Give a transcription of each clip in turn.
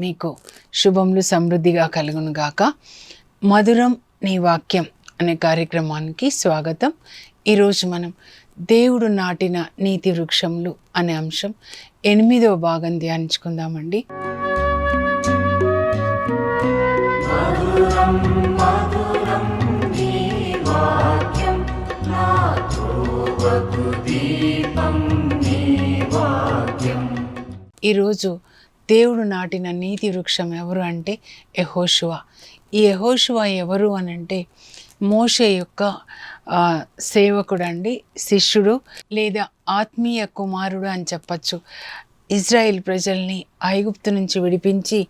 మీకు శుభములు సమృద్ధిగా కలుగును గాక. మధురం నీ వాక్యం అనే కార్యక్రమానికి స్వాగతం. ఈరోజు మనం దేవుడు నాటిన నీతి వృక్షములు అనే అంశం ఎనిమిదవ భాగం ధ్యానించుకుందామండి. ఈరోజు దేవుడు నాటిన నీతి వృక్షం ఎవరు అంటే యహోషువ. ఈ యహోశువ ఎవరు అని అంటే మోషే యొక్క సేవకుడు అండి శిష్యుడు లేదా ఆత్మీయ కుమారుడు అని చెప్పచ్చు. ఇజ్రాయిల్ ప్రజల్ని ఐగుప్తు నుంచి విడిపించి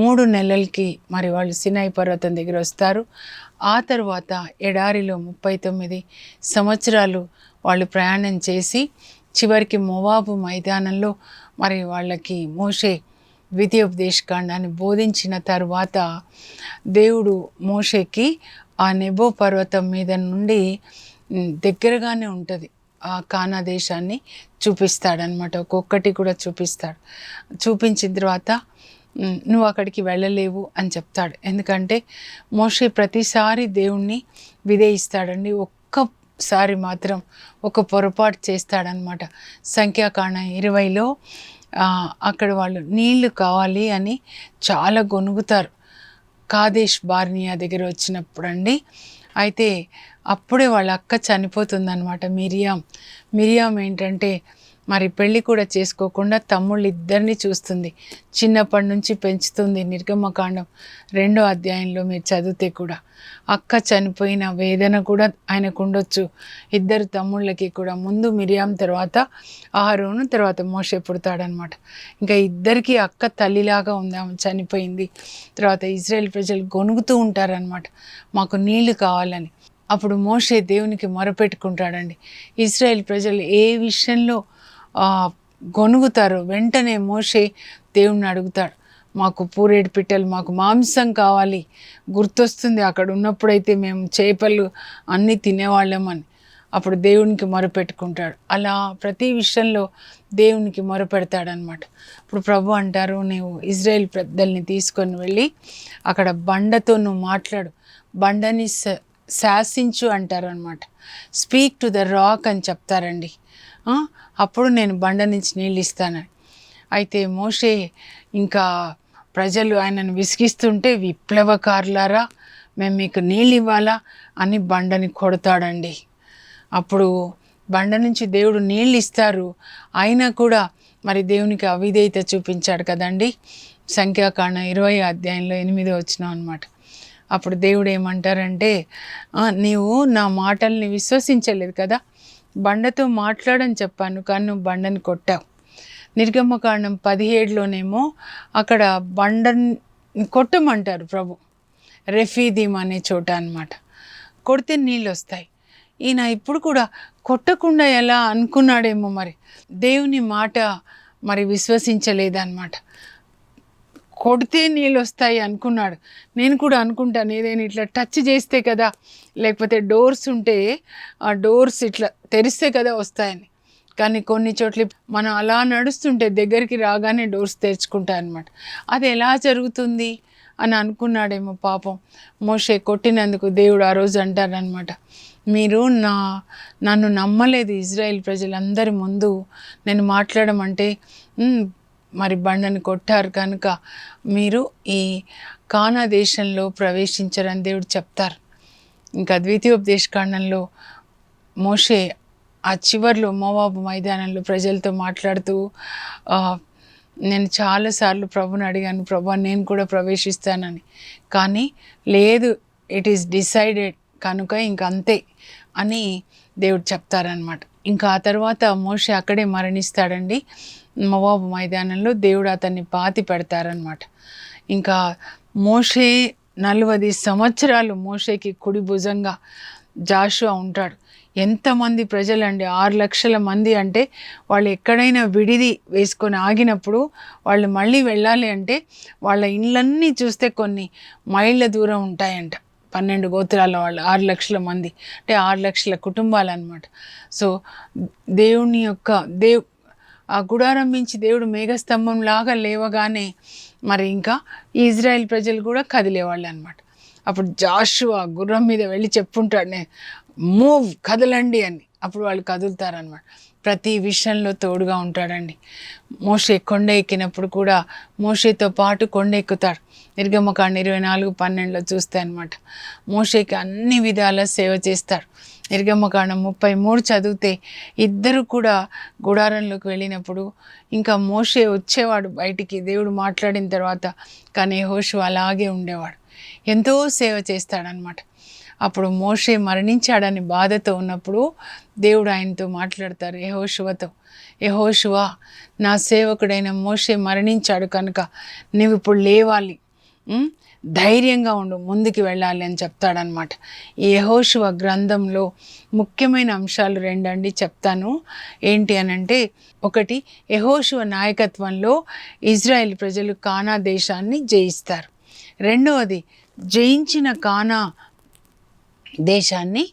మూడు నెలలకి మరి వాళ్ళు సినాయి పర్వతం దగ్గర వస్తారు. ఆ తర్వాత ఎడారిలో ముప్పై తొమ్మిది సంవత్సరాలు వాళ్ళు ప్రయాణం చేసి చివరికి మొవాబు మైదానంలో మరి వాళ్ళకి మోషే ద్వితీయోపదేశకాండాన్ని బోధించిన తర్వాత దేవుడు మోషేకి ఆ నెబో పర్వతం మీద నుండి దగ్గరగానే ఉంటుంది. ఆ కానా దేశాన్ని చూపిస్తాడనమాట ఒక్కొక్కటి కూడా చూపిస్తాడు. చూపించిన తర్వాత నువ్వు అక్కడికి వెళ్ళలేవు అని చెప్తాడు. ఎందుకంటే మోషే ప్రతిసారి దేవుణ్ణి విధేయిస్తాడండి. ఒక్కసారి మాత్రం ఒక పొరపాటు చేస్తాడనమాట సంఖ్యాకాండం ఇరవైలో అక్కడ వాళ్ళు నీళ్ళు కావాలి అని చాలా గొనుగుతారు. కాదేశ్ బార్నియా దగ్గర వచ్చినప్పుడు అండి అయితే అప్పుడే వాళ్ళ అక్క చనిపోతుందన్నమాట మిరియాం మిరియాం ఏంటంటే మరి పెళ్ళి కూడా చేసుకోకుండా తమ్ముళ్ళు ఇద్దరిని చూస్తుంది. చిన్నప్పటి నుంచి పెంచుతుంది నిర్గమకాండం రెండో అధ్యాయంలో మీరు చదివితే కూడా. అక్క చనిపోయిన వేదన కూడా ఆయనకు ఉండొచ్చు ఇద్దరు తమ్ముళ్ళకి కూడా ముందు మిరియాం తర్వాత ఆహారోను తర్వాత మోసే పుడతాడనమాట ఇంకా ఇద్దరికి అక్క తల్లిలాగా ఉంది ఆమె చనిపోయింది. తర్వాత ఇజ్రాయెల్ ప్రజలు గొనుగుతూ ఉంటారనమాట మాకు నీళ్ళు కావాలని. అప్పుడు మోషే దేవునికి మొరపెట్టుకుంటాడండి. ఇస్రాయేల్ ప్రజలు ఏ విషయంలో గొనుగుతారు వెంటనే మోషే దేవుణ్ణి అడుగుతాడు. మాకు పూరేడు పిట్టలు మాకు మాంసం కావాలి. గుర్తొస్తుంది అక్కడ ఉన్నప్పుడైతే మేము చేపలు అన్నీ తినేవాళ్ళమని అప్పుడు దేవునికి మొరపెట్టుకుంటాడు. అలా ప్రతి విషయంలో దేవునికి మొరపెడతాడనమాట. ఇప్పుడు ప్రభు అంటారు నీవు ఇజ్రాయెల్ పెద్దల్ని తీసుకొని వెళ్ళి అక్కడ బండతో నువ్వు మాట్లాడు. బండని శ- శాసించు అంటారు అనమాట స్పీక్ టు ద రాక్ అని చెప్తారండి. అప్పుడు నేను బండ నుంచి నీళ్ళు ఇస్తానని అయితే మోషే ఇంకా ప్రజలు ఆయనను విసిగిస్తుంటే విప్లవకారులారా మేము మీకు నీళ్ళు ఇవ్వాలా అని బండని కొడతాడండి. అప్పుడు బండ నుంచి దేవుడు నీళ్ళు ఇస్తారు. అయినా కూడా మరి దేవునికి అవిధేయత చూపించాడు కదండి. సంఖ్యాకాండ ఇరవై అధ్యాయంలో ఎనిమిది వచ్చినాం అనమాట అప్పుడు దేవుడు ఏమంటారంటే నీవు నా మాటల్ని విశ్వసించలేదు కదా? బండతో మాట్లాడని చెప్పాను కానీ నువ్వు బండని కొట్టావు. నిర్గమకాండం పదిహేడులోనేమో అక్కడ బండని కొట్టమంటారు ప్రభు. రెఫీదీమ్ అనే చోట అన్నమాట. కొడితే నీళ్ళు వస్తాయి ఈయన ఇప్పుడు కూడా కొట్టకుండా ఎలా అనుకున్నాడేమో మరి. దేవుని మాట మరి విశ్వసించలేదన్నమాట. కొడితే నీళ్ళు వస్తాయి అనుకున్నాడు. నేను కూడా అనుకుంటాను ఏదైనా ఇట్లా టచ్ చేస్తే కదా లేకపోతే డోర్స్ ఉంటే ఆ డోర్స్ ఇట్లా తెరిస్తే కదా వస్తాయని. కానీ కొన్ని చోట్ల మనం అలా నడుస్తుంటే దగ్గరికి రాగానే డోర్స్ తెరుచుకుంటా అనమాట అది ఎలా జరుగుతుంది అని అనుకున్నాడేమో పాపం. మోషే కొట్టినందుకు దేవుడు ఆ రోజు అంటారనమాట మీరు నా నన్ను నమ్మలేదు ఇజ్రాయెల్ ప్రజలందరి ముందు నేను మాట్లాడమంటే మరి బండను కొట్టారు కనుక మీరు ఈ కానా దేశంలో ప్రవేశించరని దేవుడు చెప్తారు. ఇంకా ద్వితీయోపదేశ కాండంలో మోషే ఆ చివర్లో మోవాబు మైదానంలో ప్రజలతో మాట్లాడుతూ నేను చాలాసార్లు ప్రభుని అడిగాను ప్రభు నేను కూడా ప్రవేశిస్తానని. కానీ లేదు ఇట్ ఈస్ డిసైడెడ్ కనుక ఇంక అంతే అని దేవుడు చెప్తారనమాట ఇంకా ఆ తర్వాత మోషే అక్కడే మరణిస్తాడండి. మోవాబు మైదానంలో దేవుడు అతన్ని పాతి పెడతారనమాట ఇంకా మోషే నలభై సంవత్సరాలు మోషేకి కుడి భుజంగా జాషువా ఉంటాడు. ఎంతమంది ప్రజలండి? ఆరు లక్షల మంది అంటే వాళ్ళు ఎక్కడైనా విడిది వేసుకొని ఆగినప్పుడు వాళ్ళు మళ్ళీ వెళ్ళాలి అంటే వాళ్ళ ఇళ్ళన్నీ చూస్తే కొన్ని మైళ్ళ దూరం ఉంటాయంట. పన్నెండు గోత్రాల వాళ్ళు ఆరు లక్షల మంది. అంటే ఆరు లక్షల కుటుంబాలు అనమాట సో దేవుని యొక్క దేవ్ ఆ గుడారం మించి దేవుడు మేఘస్తంభం లాగా లేవగానే మరి ఇంకా ఇజ్రాయెల్ ప్రజలు కూడా కదిలేవాళ్ళు అనమాట అప్పుడు జాషువా గుర్రం మీద వెళ్ళి చెప్పుంటాడు మూవ్ కదలండి అని. అప్పుడు వాళ్ళు కదులుతారనమాట ప్రతి విషయంలో తోడుగా ఉంటాడండి. మోషే కొండ ఎక్కినప్పుడు కూడా మోషేతో పాటు కొండ ఎక్కుతాడు. నిర్గమకాండ ఇరవై నాలుగు పన్నెండులో చూస్తే అనమాట మోషేకి అన్ని విధాల సేవ చేస్తాడు. నిర్గమకాండం ముప్పై మూడు చదివితే ఇద్దరు కూడా గుడారంలోకి వెళ్ళినప్పుడు ఇంకా మోషే వచ్చేవాడు బయటికి దేవుడు మాట్లాడిన తర్వాత. కానీ హోషు అలాగే ఉండేవాడు. ఎంతో సేవ చేస్తాడనమాట అప్పుడు మోషే మరణించాడని బాధతో ఉన్నప్పుడు దేవుడు ఆయనతో మాట్లాడతారు యహోశువతో యహోశువా నా సేవకుడైన మోషే మరణించాడు కనుక నువ్వు ఇప్పుడు లేవాలి. ధైర్యంగా ఉండు ముందుకు వెళ్ళాలి అని చెప్తాడనమాట యహోశివ గ్రంథంలో ముఖ్యమైన అంశాలు రెండండి చెప్తాను. ఏంటి అని అంటే ఒకటి యహోశివ నాయకత్వంలో ఇజ్రాయెల్ ప్రజలు కానా దేశాన్ని జయిస్తారు. రెండవది జయించిన కానా దేశాన్ని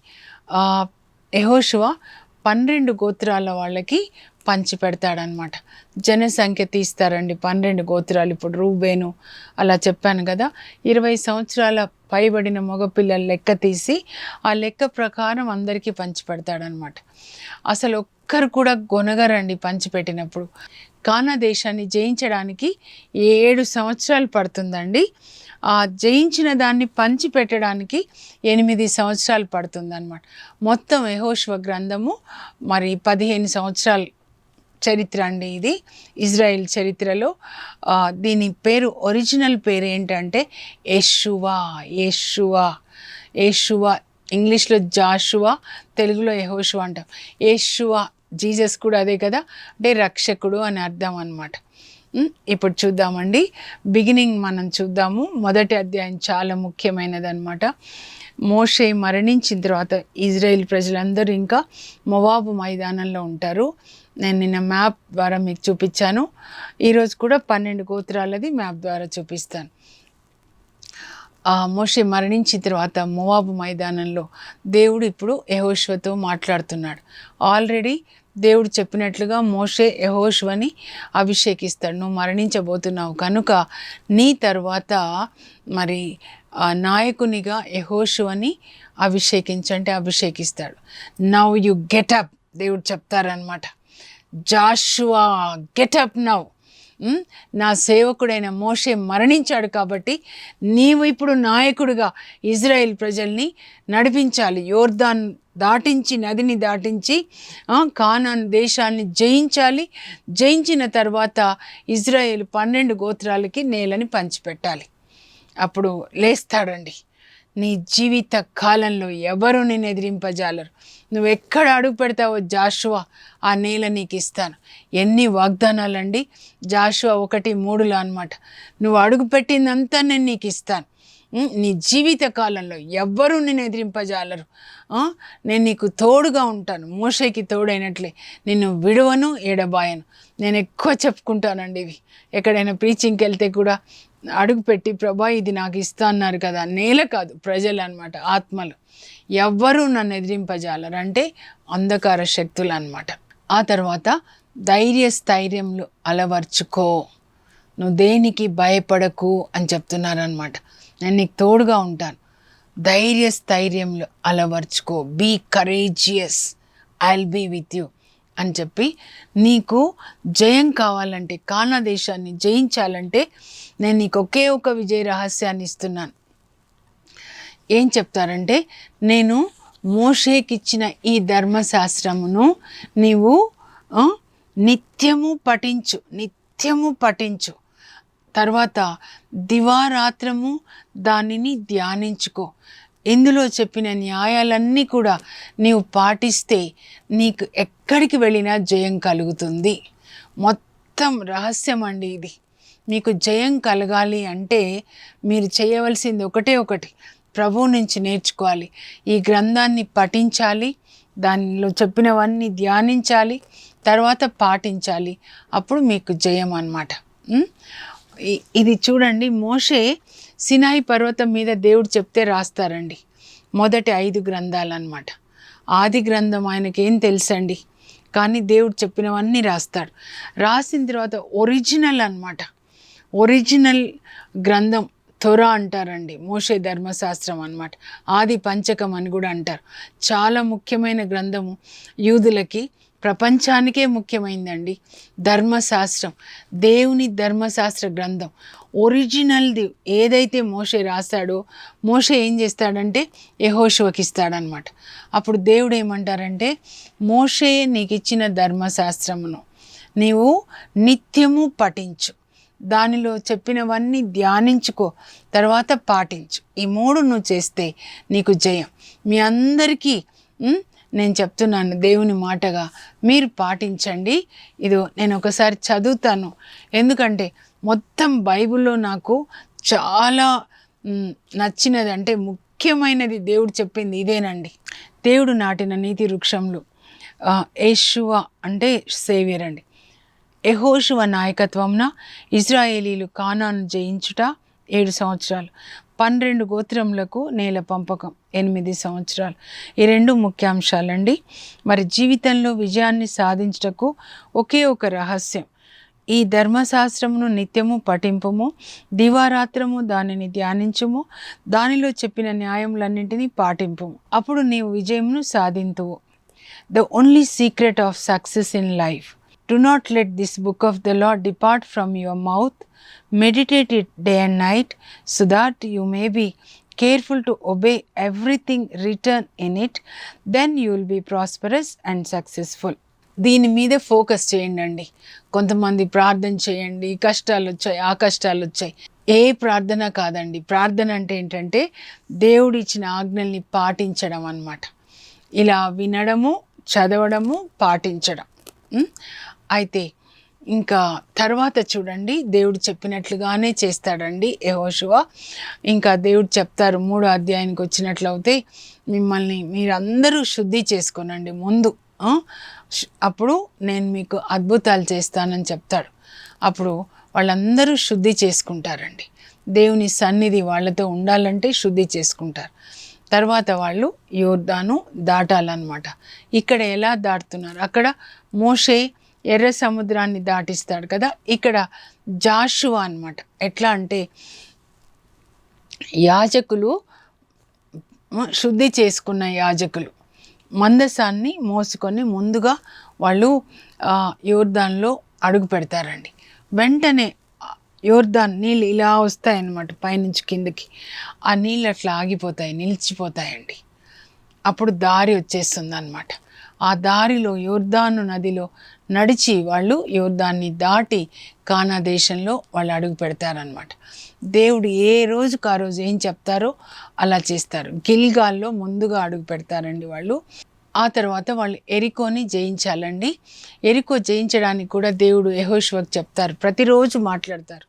యహోశివ పన్నెండు గోత్రాల వాళ్ళకి పంచి పెడతాడనమాట జనసంఖ్య తీస్తారండి. పన్నెండు గోత్రాలు. ఇప్పుడు రూబేను అలా చెప్పాను కదా. ఇరవై సంవత్సరాల పైబడిన మగపిల్లల లెక్క తీసి ఆ లెక్క ప్రకారం అందరికీ పంచి పెడతాడనమాట అసలు ఒక్కరు కూడా గొనగరండి పంచిపెట్టినప్పుడు. కానా దేశాన్ని జయించడానికి ఏడు సంవత్సరాలు పడుతుందండి. ఆ జయించిన దాన్ని పంచి పెట్టడానికి ఎనిమిది సంవత్సరాలు పడుతుందన్నమాట మొత్తం యహోశ్వ గ్రంథము మరి పదిహేను సంవత్సరాలు చరిత్ర అండి ఇది. ఇజ్రాయెల్ చరిత్రలో దీని పేరు ఒరిజినల్ పేరు ఏంటంటే యెషువా యెషువా యెషువా ఇంగ్లీష్లో జాషువా తెలుగులో యహోషువా అంటాం. యెషువా జీసస్ కూడా అదే కదా అంటే రక్షకుడు అని అర్థం అనమాట ఇప్పుడు చూద్దామండి. బిగినింగ్ మనం చూద్దాము. మొదటి అధ్యాయం చాలా ముఖ్యమైనది అనమాట మోషే మరణించిన తర్వాత ఇజ్రాయెల్ ప్రజలందరూ ఇంకా మొవాబు మైదానంలో ఉంటారు. నేను నిన్న మ్యాప్ ద్వారా మీకు చూపించాను. ఈరోజు కూడా పన్నెండు గోత్రాలది మ్యాప్ ద్వారా చూపిస్తాను. మోషే మరణించిన తర్వాత మోవాబు మైదానంలో దేవుడు ఇప్పుడు యహోష్వతో మాట్లాడుతున్నాడు. ఆల్రెడీ దేవుడు చెప్పినట్లుగా మోషే యహోష్వని అభిషేకిస్తాడు. నువ్వు మరణించబోతున్నావు కనుక నీ తర్వాత మరి నాయకునిగా యహోష్వని అభిషేకించంటే అభిషేకిస్తాడు. నవ్ యు గెటప్ దేవుడు చెప్తారనమాట జాషువా గెటప్ నౌ నా సేవకుడైన మోషే మరణించాడు కాబట్టి నీవు ఇప్పుడు నాయకుడిగా ఇజ్రాయెల్ ప్రజల్ని నడిపించాలి. యోర్దాన్ దాటించి నదిని దాటించి కానాన్ దేశాన్ని జయించాలి. జయించిన తర్వాత ఇజ్రాయెల్ పన్నెండు గోత్రాలకి నేలని పంచిపెట్టాలి. అప్పుడు లేస్తాడండి. నీ జీవిత కాలంలో ఎవరు నేను ఎదిరింపజాలరు? నువ్వు ఎక్కడ అడుగు పెడతావో జాషువా ఆ నేల నీకు ఇస్తాను. ఎన్ని వాగ్దానాలండి? జాషువా ఒకటి మూడులో అనమాట నువ్వు అడుగు పెట్టిందంతా నేను నీకు ఇస్తాను. నీ జీవిత కాలంలో ఎవ్వరూ నేను ఎదిరింపజాలరు. నేను నీకు తోడుగా ఉంటాను. మోషేకి తోడైనట్లే. నిన్ను విడువను ఎడబాయను నేను ఎక్కువ చెప్పుకుంటానండి ఇవి. ఎక్కడైనా ప్రీచింగ్కి వెళ్తే కూడా అడుగుపెట్టి ప్రభా ఇది నాకు ఇస్తా అన్నారు కదా. నేల కాదు ప్రజలు అనమాట ఆత్మలు. ఎవ్వరూ నన్ను ఎదిరింపజాలరు. అంటే అంధకార శక్తులు అన్నమాట ఆ తర్వాత ధైర్య స్థైర్యంలు అలవర్చుకో. నువ్వు దేనికి భయపడకు అని చెప్తున్నారనమాట నేను నీకు తోడుగా ఉంటాను. ధైర్య స్థైర్యంలో అలవర్చుకో. Be courageous I will be with you అని చెప్పి నీకు జయం కావాలంటే కానా దేశాన్ని జయించాలంటే నేను నీకు ఒకే ఒక విజయ రహస్యాన్ని ఇస్తున్నాను. ఏం చెప్తారంటే నేను మోషేకిచ్చిన ఈ ధర్మశాస్త్రమును నీవు నిత్యము పఠించు. నిత్యము పఠించు. తర్వాత దివారాత్రము దానిని ధ్యానించుకో. ఇందులో చెప్పిన న్యాయాలన్నీ కూడా నీవు పాటిస్తే నీకు ఎక్కడికి వెళ్ళినా జయం కలుగుతుంది. మొత్తం రహస్యం అండి ఇది. మీకు జయం కలగాలి అంటే మీరు చేయవలసింది ఒకటే ఒకటి. ప్రభువు నుంచి నేర్చుకోవాలి. ఈ గ్రంథాన్ని పఠించాలి. దానిలో చెప్పినవన్నీ ధ్యానించాలి. తర్వాత పాటించాలి. అప్పుడు మీకు జయం అన్నమాట. ఇది చూడండి. మోషే సినాయి పర్వతం మీద దేవుడు చెప్తే రాస్తారండి. మొదటి ఐదు గ్రంథాలు అన్నమాట ఆది గ్రంథం ఆయనకేం తెలుసండి? కానీ దేవుడు చెప్పినవన్నీ రాస్తాడు. రాసిన తర్వాత ఒరిజినల్ అన్నమాట. ఒరిజినల్ గ్రంథం త్వర అంటారండి. మోషే ధర్మశాస్త్రం అనమాట ఆది పంచకం అని కూడా అంటారు. చాలా ముఖ్యమైన గ్రంథము యూదులకి ప్రపంచానికే ముఖ్యమైందండి ధర్మశాస్త్రం దేవుని ధర్మశాస్త్ర గ్రంథం. ఒరిజినల్ది ఏదైతే మోషే రాస్తాడో మోషే ఏం చేస్తాడంటే యహోశివకి ఇస్తాడనమాట అప్పుడు దేవుడు ఏమంటారంటే మోషే నీకు ఇచ్చిన ధర్మశాస్త్రమును నీవు నిత్యము పఠించు. దానిలో చెప్పినవన్నీ ధ్యానించుకో తర్వాత పాటించు. ఈ మూడు నువ్వు చేస్తే నీకు జయం. మీ అందరికీ నేను చెప్తున్నాను దేవుని మాటగా. మీరు పాటించండి. ఇదో నేను ఒకసారి చదువుతాను. ఎందుకంటే మొత్తం బైబిల్లో నాకు చాలా నచ్చినది అంటే ముఖ్యమైనది దేవుడు చెప్పింది ఇదేనండి. దేవుడు నాటిన నీతి వృక్షంలో యేషువ అంటే సేవియర్ అండి. యహోషువ నాయకత్వంన ఇజ్రాయేలీలు కానాను జయించుట ఏడు సంవత్సరాలు. పన్నెండు గోత్రములకు నేల పంపకం ఎనిమిది సంవత్సరాలు. ఈ రెండు ముఖ్యాంశాలండి. మరి జీవితంలో విజయాన్ని సాధించుటకు ఒకే ఒక రహస్యం. ఈ ధర్మశాస్త్రమును నిత్యము పఠింపుము దివారాత్రము దానిని ధ్యానించుము దానిలో చెప్పిన న్యాయములన్నింటినీ పాటింపము. అప్పుడు నీవు విజయమును సాధింతువు. The only secret of success in life do not let this book of the law depart from your mouth Meditate it day and night, so that you may be careful to obey everything written in it. Then you will be prosperous and successful. దీని మీద focus చేయండి అండి కొంతమంది ప్రార్థన చేయండి కష్టాలు వచ్చాయి ఆ కష్టాలు వచ్చాయి ఏ ప్రార్థన కాదండి ప్రార్థన అంటే ఏంటంటే దేవుడు ఇచ్చిన ఆజ్ఞల్ని పాటించడం అన్నమాట ఇలా వినడము చదవడము పాటించడం ఉం? అయితే ఇంకా తర్వాత చూడండి దేవుడు చెప్పినట్లుగానే చేస్తాడండి యహోశివ ఇంకా దేవుడు చెప్తారు మూడో అధ్యాయానికి వచ్చినట్లయితే మిమ్మల్ని మీరందరూ శుద్ధి చేసుకోనండి ముందు. అప్పుడు నేను మీకు అద్భుతాలు చేస్తానని చెప్తాడు. అప్పుడు వాళ్ళందరూ శుద్ధి చేసుకుంటారండి. దేవుని సన్నిధి వాళ్ళతో ఉండాలంటే శుద్ధి చేసుకుంటారు. తర్వాత వాళ్ళు యోర్ధాను దాటాలన్నమాట. ఇక్కడ ఎలా దాటుతున్నారు? అక్కడ మోషే ఎర్ర సముద్రాన్ని దాటిస్తాడు కదా. ఇక్కడ జాషువా అన్నమాట. ఎట్లా అంటే యాజకులు శుద్ధి చేసుకున్న యాజకులు మందసాన్ని మోసుకొని ముందుగా వాళ్ళు యోర్దాన్లో అడుగు పెడతారండి. వెంటనే యోర్దాన్ నీళ్ళు ఇలా వస్తాయన్నమాట పైనుంచి కిందకి. ఆ నీళ్ళు అట్లా ఆగిపోతాయి నిలిచిపోతాయండి. అప్పుడు దారి వచ్చేస్తుంది అనమాట ఆ దారిలో యోర్దాను నదిలో నడిచి వాళ్ళు యోర్దాన్ని దాటి కానా దేశంలో వాళ్ళు అడుగు పెడతారనమాట దేవుడు ఏ రోజుకు ఆ రోజు ఏం చెప్తారో అలా చేస్తారు. గిల్గాల్లో ముందుగా అడుగు పెడతారండి వాళ్ళు. ఆ తర్వాత వాళ్ళు ఎరికోని జయించాలండి. ఎరికో జయించడానికి కూడా దేవుడు యెహోషువకు చెప్తారు. ప్రతిరోజు మాట్లాడతారు.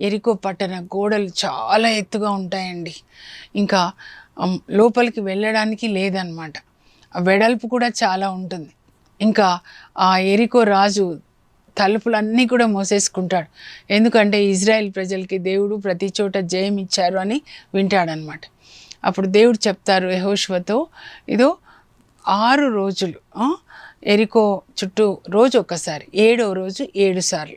ఎరికో పట్టణ గోడలు చాలా ఎత్తుగా ఉంటాయండి. ఇంకా లోపలికి వెళ్ళడానికి లేదనమాట వెడల్పు కూడా చాలా ఉంటుంది. ఇంకా ఆ ఎరికో రాజు తలుపులన్నీ కూడా మోసేసుకుంటాడు. ఎందుకంటే ఇజ్రాయెల్ ప్రజలకి దేవుడు ప్రతి చోట జయం ఇచ్చారు అని వింటాడనమాట. అప్పుడు దేవుడు చెప్తారు యహోష్వతో ఇదో ఆరు రోజులు ఎరికో చుట్టూ రోజు ఒక్కసారి ఏడో రోజు ఏడు సార్లు.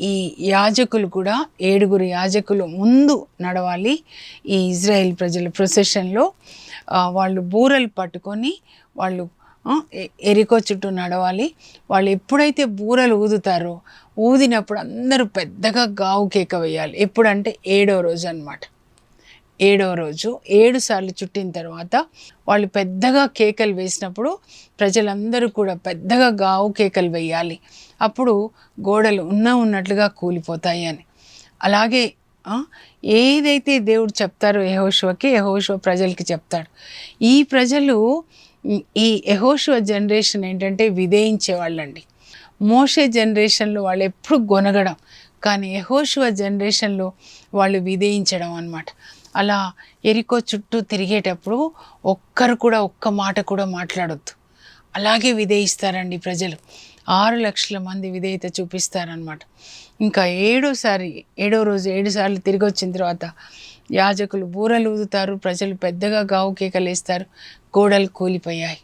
ఈ యాజకులు కూడా ఏడుగురు యాజకులు ముందు నడవాలి ఈ ఇజ్రాయెల్ ప్రజల ప్రొసెషన్లో వాళ్ళు బూరలు పట్టుకొని వాళ్ళు ఎరికో చుట్టూ నడవాలి. వాళ్ళు ఎప్పుడైతే బూరలు ఊదుతారో ఊదినప్పుడు అందరూ పెద్దగా గావు కేక వేయాలి. ఎప్పుడంటే ఏడో రోజు అన్నమాట. ఏడవ రోజు ఏడు సార్లు చుట్టిన తర్వాత వాళ్ళు పెద్దగా కేకలు వేసినప్పుడు ప్రజలందరూ కూడా పెద్దగా గావు కేకలు వేయాలి. అప్పుడు గోడలు ఉన్న ఉన్నట్లుగా కూలిపోతాయి అని. అలాగే ఏదైతే దేవుడు చెప్తారో యహోశివకి యహోశివ ప్రజలకి చెప్తాడు. ఈ ప్రజలు ఈ యహోషువ జనరేషన్ ఏంటంటే విధేయించేవాళ్ళండి. మోషే జనరేషన్లో వాళ్ళు ఎప్పుడు గొనగడం కానీ యహోషువ జనరేషన్లో వాళ్ళు విధేయించడం అనమాట అలా ఎరికో చుట్టూ తిరిగేటప్పుడు ఒక్కరు కూడా ఒక్క మాట కూడా మాట్లాడొద్దు. అలాగే విధేయిస్తారండి ప్రజలు. ఆరు లక్షల మంది విధేయత చూపిస్తారనమాట ఇంకా ఏడోసారి ఏడో రోజు ఏడు సార్లు తిరిగి వచ్చిన తర్వాత యాజకులు బూరలు ఊదుతారు ప్రజలు పెద్దగా గావు కేకలేస్తారు గోడలు కూలిపోయాయి.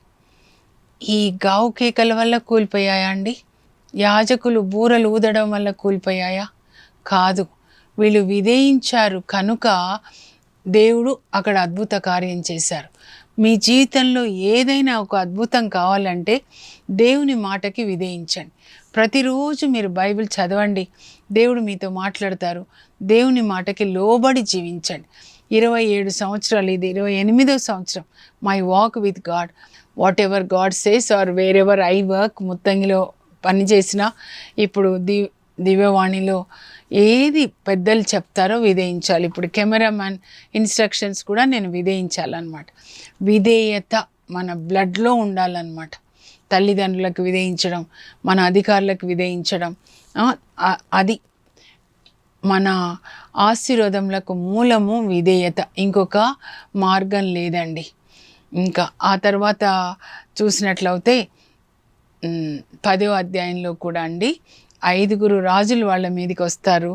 ఈ గావు కేకల వల్ల కూలిపోయాయా అండి? యాజకులు బూరలు ఊదడం వల్ల కూలిపోయాయా? కాదు. వీళ్ళు విధేయించారు కనుక దేవుడు అక్కడ అద్భుత కార్యం చేశారు. మీ జీవితంలో ఏదైనా ఒక అద్భుతం కావాలంటే దేవుని మాటకి విధేయించండి. ప్రతిరోజు మీరు బైబిల్ చదవండి. దేవుడు మీతో మాట్లాడతారు. దేవుని మాటకి లోబడి జీవించండి. ఇరవై ఏడు సంవత్సరాలు ఇది ఇరవై ఎనిమిదో సంవత్సరం. My walk with God whatever God says or wherever I work ముత్తంగిలో పనిచేసిన ఇప్పుడు ది దివ్యవాణిలో ఏది పెద్దలు చెప్తారో విధేయించాలి. ఇప్పుడు కెమెరామ్యాన్ ఇన్స్ట్రక్షన్స్ కూడా నేను విధేయించాలన్నమాట. విధేయత మన బ్లడ్లో ఉండాలన్నమాట. తల్లిదండ్రులకు విధేయించడం మన అధికారులకు విధేయించడం అది మన ఆశీర్వాదములకు మూలము విధేయత. ఇంకొక మార్గం లేదండి. ఇంకా ఆ తర్వాత చూసినట్లయితే పదో అధ్యాయంలో కూడా అండి ఐదుగురు రాజులు వాళ్ళ మీదకి వస్తారు.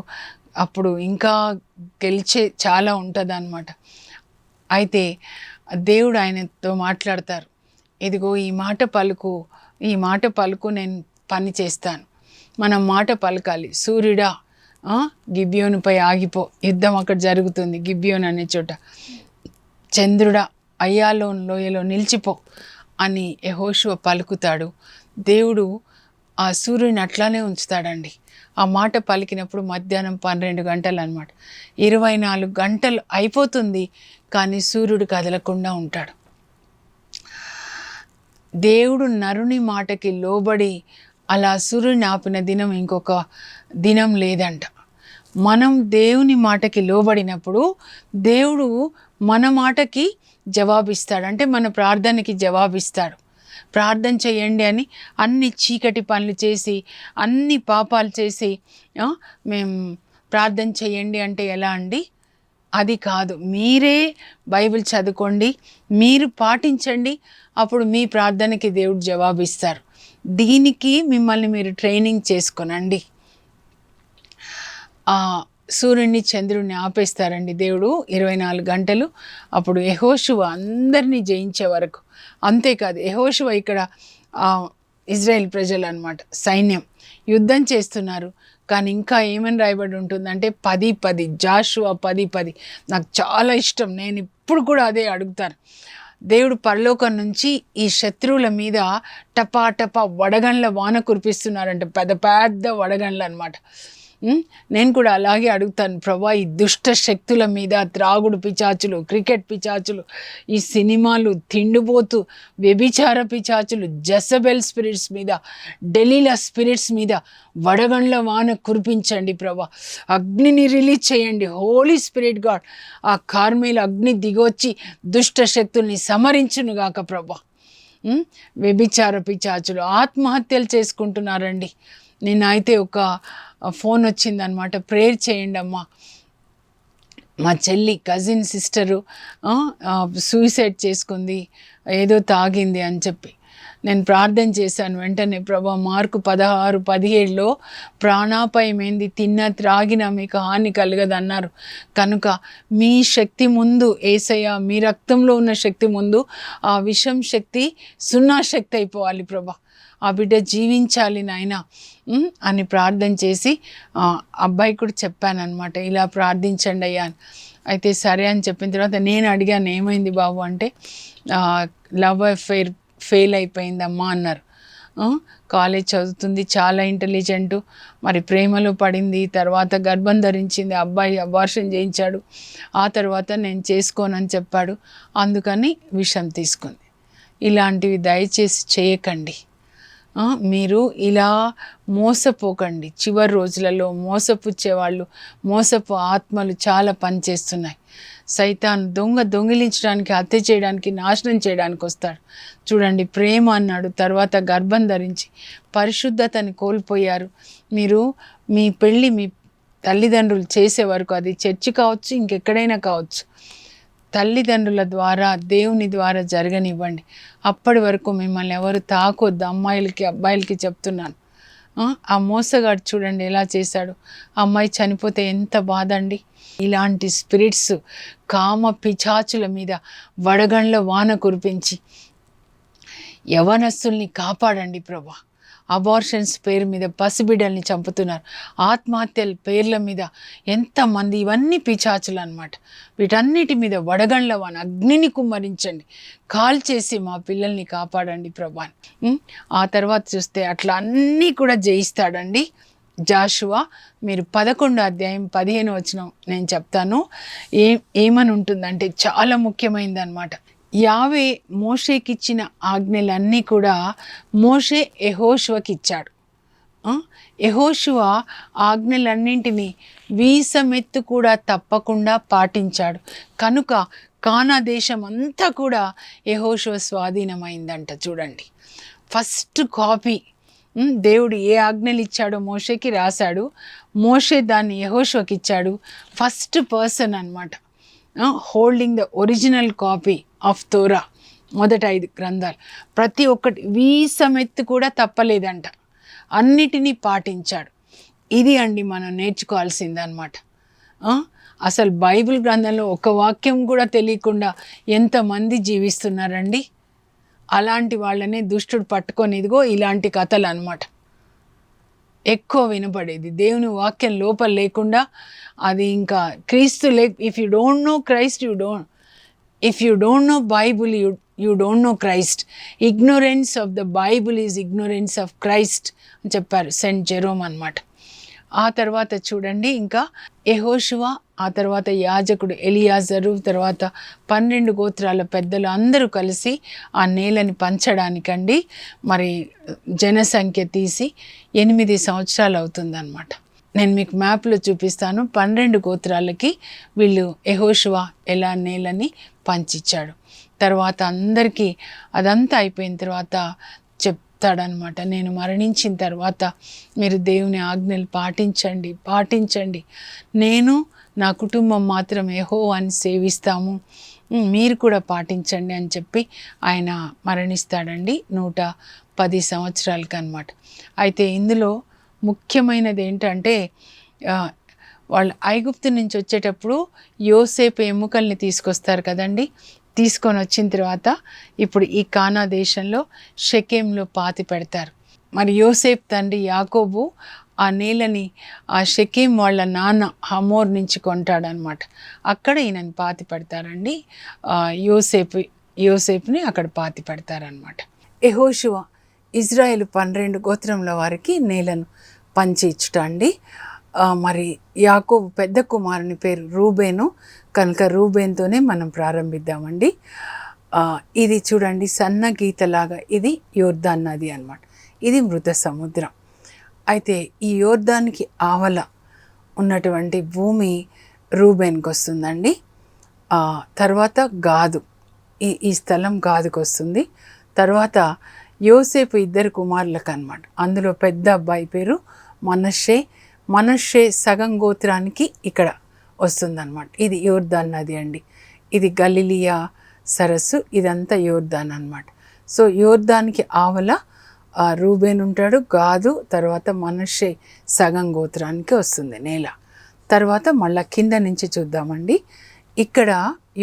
అప్పుడు ఇంకా గెలిచే చాలా ఉంటుంది అయితే దేవుడు ఆయనతో మాట్లాడతారు ఇదిగో ఈ మాట పలుకు ఈ మాట పలుకు నేను పని చేస్తాను. మనం మాట పలకాలి. సూర్యుడా గిబ్యోనుపై ఆగిపో. యుద్ధం అక్కడ జరుగుతుంది. గిబ్యోన్ అనే చోట. చంద్రుడా అయ్యాలో లోయలో నిలిచిపో అని యహోశువ పలుకుతాడు. దేవుడు ఆ సూర్యుని అట్లానే ఉంచుతాడండి. ఆ మాట పలికినప్పుడు మధ్యాహ్నం పన్నెండు గంటలు అనమాట ఇరవై నాలుగు గంటలు అయిపోతుంది కానీ సూర్యుడు కదలకుండా ఉంటాడు. దేవుడు నరుని మాటకి లోబడి అలా సూర్యుని ఆపిన దినం ఇంకొక దినం లేదంట. మనం దేవుని మాటకి లోబడినప్పుడు దేవుడు మన మాటకి జవాబిస్తాడు. అంటే మన ప్రార్థనకి జవాబిస్తాడు. ప్రార్థన చేయండి అని అన్ని చీకటి పనులు చేసి అన్ని పాపాలు చేసి మేము ప్రార్థన చేయండి అంటే ఎలా అండి? అది కాదు. మీరే బైబిల్ చదువుకోండి మీరు పాటించండి అప్పుడు మీ ప్రార్థనకి దేవుడు జవాబిస్తారు. దీనికి మిమ్మల్ని మీరు ట్రైనింగ్ చేసుకోనండి. సూర్యుడిని చంద్రుడిని ఆపేస్తారండి దేవుడు ఇరవై నాలుగు గంటలు. అప్పుడు యహోశువ అందరినీ జయించే వరకు. అంతేకాదు యహోశువ ఇక్కడ ఇజ్రాయెల్ ప్రజలు అనమాట సైన్యం. యుద్ధం చేస్తున్నారు. కానీ ఇంకా ఏమని రాయబడి ఉంటుందంటే పది పది జాషువా పది పది. నాకు చాలా ఇష్టం నేను ఇప్పుడు కూడా అదే అడుగుతాను. దేవుడు పరలోకం నుంచి ఈ శత్రువుల మీద టపా టపా వడగండ్ల వాన కురిపిస్తున్నారంట పెద్ద పెద్ద వడగండ్లు అనమాట నేను కూడా అలాగే అడుగుతాను ప్రభా ఈ దుష్ట శక్తుల మీద త్రాగుడు పిచాచులు క్రికెట్ పిచాచులు ఈ సినిమాలు తిండిపోతూ వ్యభిచార పిచాచులు జసబెల్ స్పిరిట్స్ మీద ఢిల్లీల స్పిరిట్స్ మీద వడగండ్ల వాన కురిపించండి ప్రభా. అగ్నిని రిలీజ్ చేయండి హోలీ స్పిరిట్ గాడ్. ఆ కార్మేల అగ్ని దిగొచ్చి దుష్ట శక్తుల్ని సమరించునుగాక ప్రభా. వ్యభిచార పిచాచులు ఆత్మహత్యలు చేసుకుంటున్నారండి. నేనైతే ఒక ఫోన్ వచ్చిందనమాట ప్రేయర్ చేయండి అమ్మా. మా చెల్లి కజిన్ సిస్టరు సూసైడ్ చేసుకుంది ఏదో తాగింది అని చెప్పి. నేను ప్రార్థన చేశాను వెంటనే ప్రభా మార్కు పదహారు పదిహేడులో ప్రాణాపాయమైంది? తిన్న త్రాగినా మీకు హాని కలగదన్నారు. కనుక మీ శక్తి ముందు ఏసయ్య మీ రక్తంలో ఉన్న శక్తి ముందు ఆ విషం శక్తి సున్నా శక్తి అయిపోవాలి ప్రభా. ఆ బిడ్డ జీవించాలి నాయన అని ప్రార్థన చేసి అబ్బాయి కూడా చెప్పానన్నమాట ఇలా ప్రార్థించండి అయ్యా. అయితే సరే అని చెప్పిన తర్వాత నేను అడిగాను ఏమైంది బాబు? అంటే లవ్ అఫైర్ ఫెయిల్ అయిపోయిందమ్మా అన్నారు. కాలేజ్ చదువుతుంది చాలా ఇంటెలిజెంట్ మరి ప్రేమలో పడింది తర్వాత గర్భం ధరించింది అబ్బాయి అబార్షన్ చేయించాడు ఆ తర్వాత నేను చేసుకోనని చెప్పాడు అందుకని విషం తీసుకుంది. ఇలాంటివి దయచేసి చేయకండి. మీరు ఇలా మోసపోకండి. చివరి రోజులలో మోసపుచ్చే వాళ్ళు మోసపు ఆత్మలు చాలా పనిచేస్తున్నాయి. సైతాన్ దొంగ దొంగిలించడానికి హత్య చేయడానికి నాశనం చేయడానికి వస్తాడు. చూడండి ప్రేమ అన్నాడు తర్వాత గర్భం ధరించి పరిశుద్ధతని కోల్పోయారు. మీరు మీ పెళ్ళి మీ తల్లిదండ్రులు చేసే వరకు అది చర్చి కావచ్చు ఇంకెక్కడైనా కావచ్చు. తల్లిదండ్రుల ద్వారా దేవుని ద్వారా జరగనివ్వండి. అప్పటి వరకు మిమ్మల్ని ఎవరు తాకొద్దు. అమ్మాయిలకి అబ్బాయిలకి చెప్తున్నాను. ఆ, మోసగాడు చూడండి ఎలా చేశాడు. అమ్మాయి చనిపోతే ఎంత బాధ అండి ఇలాంటి స్పిరిట్స్ కామ పిచాచుల మీద వడగండ్ల వాన కురిపించి యవనస్తుల్ని కాపాడండి ప్రభా. అబార్షన్స్ పేరు మీద పసిబిడ్డల్ని చంపుతున్నారు. ఆత్మహత్యల పేర్ల మీద ఎంతమంది ఇవన్నీ పిచాచులు అనమాట వీటన్నిటి మీద వడగండ్ల వాని అగ్నిని కుమ్మరించండి. కాల్ చేసి మా పిల్లల్ని కాపాడండి ప్రభా. ఆ తర్వాత చూస్తే అట్లా అన్నీ కూడా జయిస్తాడండి జాషువా. మీరు పదకొండు అధ్యాయం పదిహేను వచ్చిన నేను చెప్తాను. ఏ ఏమని ఉంటుందంటే చాలా ముఖ్యమైనది అనమాట యావే మోషేకిచ్చిన ఆజ్ఞలన్నీ కూడా మోషే ఎహోషువకి ఇచ్చాడు ఆ? ఆజ్ఞలన్నింటినీ వీసమెత్తు కూడా తప్పకుండా పాటించాడు. కనుక కానా దేశం అంతా కూడా యెహోషువ స్వాధీనమైందంట చూడండి. ఫస్ట్ కాపీ దేవుడు ఏ ఆజ్ఞలు ఇచ్చాడో మోషేకి రాశాడు. మోషే దాన్ని యెహోషువకి ఇచ్చాడు ఫస్ట్ పర్సన్ అనమాట holding the original copy. Of Torah మొదట ఐదు గ్రంథాలు. ప్రతి ఒక్కటి వీసమెత్తు కూడా తప్పలేదంట. అన్నిటినీ పాటించాడు. ఇది అండి మనం నేర్చుకోవాల్సిందనమాట అసలు బైబిల్ గ్రంథంలో ఒక వాక్యం కూడా తెలియకుండా ఎంతమంది జీవిస్తున్నారండి? అలాంటి వాళ్ళనే దుష్టుడు పట్టుకొని ఇదిగో ఇలాంటి కథలు అనమాట ఎక్కువ వినపడేది. దేవుని వాక్యం లోపల లేకుండా అది ఇంకా క్రీస్తు లే if you don't know Christ you don't if you don't know Bible you you don't know Christ ignorance of the Bible is ignorance of Christ అని చెప్పారు సెంట్ జెరోమ్ అన్నమాట. ఆ తర్వాత చూడండి ఇంకా ఎహోషువ ఆ తర్వాత యాజకుడు ఎలియాజరు తర్వాత పన్నెండు గోత్రాల పెద్దలు అందరూ కలిసి ఆ నేలని పంచడానికండి. మరి జనసంఖ్య తీసి ఎనిమిది సంవత్సరాలు అవుతుందన్నమాట. నేను మీకు మ్యాప్లో చూపిస్తాను. పన్నెండు గోత్రాలకి వీళ్ళు ఎహోషువా ఎలా నేలని పంచిచ్చాడు. తర్వాత అందరికీ అదంతా అయిపోయిన తర్వాత చెప్తాడనమాట నేను మరణించిన తర్వాత మీరు దేవుని ఆజ్ఞలు పాటించండి పాటించండి. నేను నా కుటుంబం మాత్రం ఏహో అని సేవిస్తాము మీరు కూడా పాటించండి అని చెప్పి ఆయన మరణిస్తాడండి నూట పది సంవత్సరాలకి అనమాట అయితే ఇందులో ముఖ్యమైనది ఏంటంటే వాళ్ళు ఐగుప్తు నుంచి వచ్చేటప్పుడు యోసేపు ఎముకల్ని తీసుకొస్తారు కదండి. తీసుకొని వచ్చిన తర్వాత ఇప్పుడు ఈ కానా దేశంలో షకేంలో పాతి పెడతారు. మరి యోసేపు తండ్రి యాకోబు ఆ నేలని ఆ షెకేం వాళ్ళ నాన్న హమోర్ నుంచి కొంటాడనమాట. అక్కడ ఈయనని పాతి పెడతారండి. యోసేపు యోసేపుని అక్కడ పాతి పెడతారనమాట. ఎహోషువ ఇజ్రాయెల్ పన్నెండు గోత్రంలో వారికి నేలను పంచి ఇచ్చుట అండి. మరి యాకోబు పెద్ద కుమారుని పేరు రూబేను. కనుక రూబేన్తోనే మనం ప్రారంభిద్దామండి. ఇది చూడండి సన్న గీతలాగా ఇది యోర్దాన్ నది అనమాట ఇది మృత సముద్రం. అయితే ఈ యోర్దానికి ఆవల ఉన్నటువంటి భూమి రూబేన్కి వస్తుందండి తర్వాత గాదు. ఈ ఈ స్థలం గాదుకు వస్తుంది తర్వాత యోసేపు ఇద్దరు కుమారులకు అనమాట అందులో పెద్ద అబ్బాయి పేరు మనషే మనషే సగం గోత్రానికి ఇక్కడ వస్తుందన్నమాట. ఇది యోర్దాన్ నది అండి. ఇది గలిలియా సరస్సు ఇదంతా యోర్దాన్ అన్నమాట. సో యోర్దానికి ఆవల రూబేన్ ఉంటాడు గాదు తర్వాత మనషే సగం గోత్రానికి వస్తుంది నేల. తర్వాత మళ్ళా కింద నుంచి చూద్దామండి. ఇక్కడ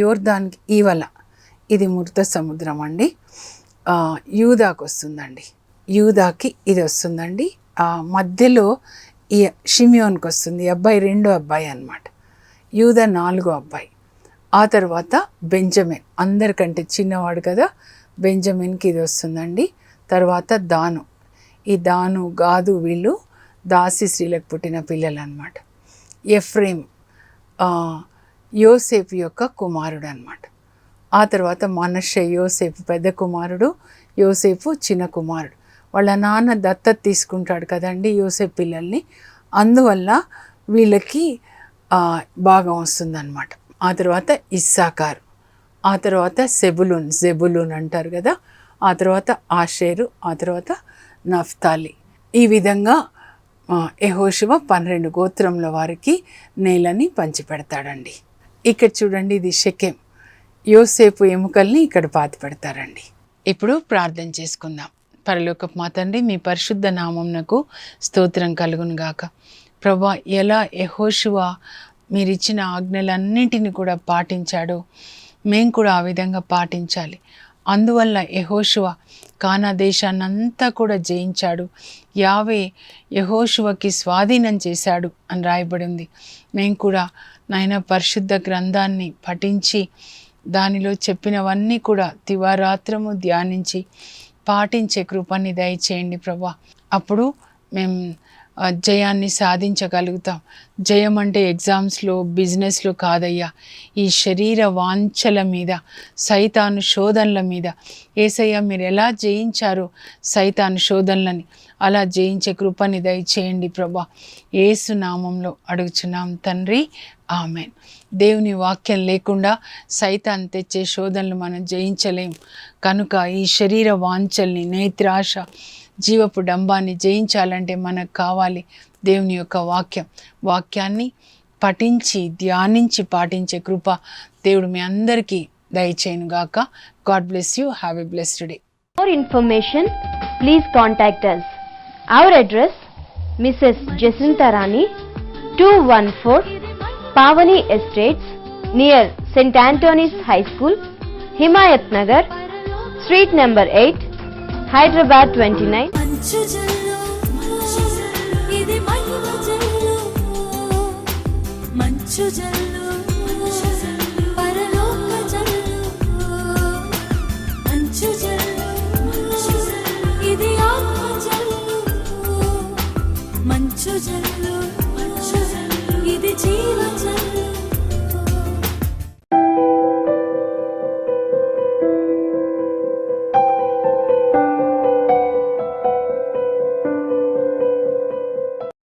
యోర్దాన్కి ఈవల ఇది మృత సముద్రం అండి. యూదాకు వస్తుందండి. యూదాకి ఇది వస్తుందండి. మధ్యలో ఈ షిమియోన్కి వస్తుంది. అబ్బాయి రెండో అబ్బాయి అనమాట యూద నాలుగో అబ్బాయి. ఆ తర్వాత బెంజమిన్. అందరికంటే చిన్నవాడు కదా బెంజమిన్కి ఇది వస్తుందండి. తర్వాత దాను. ఈ దాను గాదు వీళ్ళు దాసి స్త్రీలకు పుట్టిన పిల్లలు అనమాట ఎఫ్రేమ్ యోసేపు యొక్క కుమారుడు అనమాట ఆ తర్వాత మనషే యోసేపు పెద్ద కుమారుడు యోసేపు చిన్న కుమారుడు. వాళ్ళ నాన్న దత్తత తీసుకుంటాడు కదండి యూసెఫ్ పిల్లల్ని. అందువల్ల వీళ్ళకి బాగా వస్తుందన్నమాట. ఆ తర్వాత ఇస్సాకారు ఆ తర్వాత సెబులూన్ జెబులూన్ అంటారు కదా. ఆ తర్వాత ఆషేరు ఆ తర్వాత నఫ్తాలి. ఈ విధంగా యహోశివ పన్నెండు గోత్రముల వారికి నేలని పంచిపెడతాడండి. ఇక్కడ చూడండి ఇది షెకెం. యోసేపు ఎముకల్ని ఇక్కడ పాతి పెడతారండి ఇప్పుడు ప్రార్థన చేసుకుందాం. పరలోకపు మా తండ్రి మీ పరిశుద్ధ నామంనకు స్తోత్రం కలుగును గాక. ప్రభా ఎలా యహోషువ మీరిచ్చిన ఆజ్ఞలన్నింటినీ కూడా పాటించాడో మేము కూడా ఆ విధంగా పాటించాలి. అందువల్ల యహోషువ కానా దేశాన్నంతా కూడా జయించాడు. యావే యహోషువకి స్వాధీనం చేశాడు అని రాయబడి ఉంది మేము కూడా నాయన పరిశుద్ధ గ్రంథాన్ని పఠించి దానిలో చెప్పినవన్నీ కూడా తివారాత్రము ధ్యానించి పాటించే కృపని దయచేయండి ప్రభా. అప్పుడు మేము జయాన్ని సాధించగలుగుతాం. జయం అంటే ఎగ్జామ్స్లో బిజినెస్లో కాదయ్యా. ఈ శరీర వాంఛల మీద సైతాను శోధనల మీద. ఏసయ్య మీరు ఎలా జయించారో సైతాను శోధనలని అలా జయించే కృపని దయచేయండి ప్రభా. ఏసు నామంలో అడుగుచున్నాం తండ్రి. ఆమెన్. దేవుని వాక్యం లేకుండా సైతాన్ని తెచ్చే శోధనలు మనం జయించలేం. కనుక ఈ శరీర వాంఛల్ని నేత్రాశ జీవపు డంబాన్ని జయించాలంటే మనకు కావాలి దేవుని యొక్క వాక్యం. వాక్యాన్ని పఠించి ధ్యానించి పాటించే కృప దేవుడు మీ అందరికీ దయచేయను గాక. God bless you. Have a blessed day. For information please contact us our address Mrs Jacintharani two one four Pavani estates near Saint Antony's high school Himayat Nagar street number eight Hyderabad twenty nine మంచు జల్లు. 记得。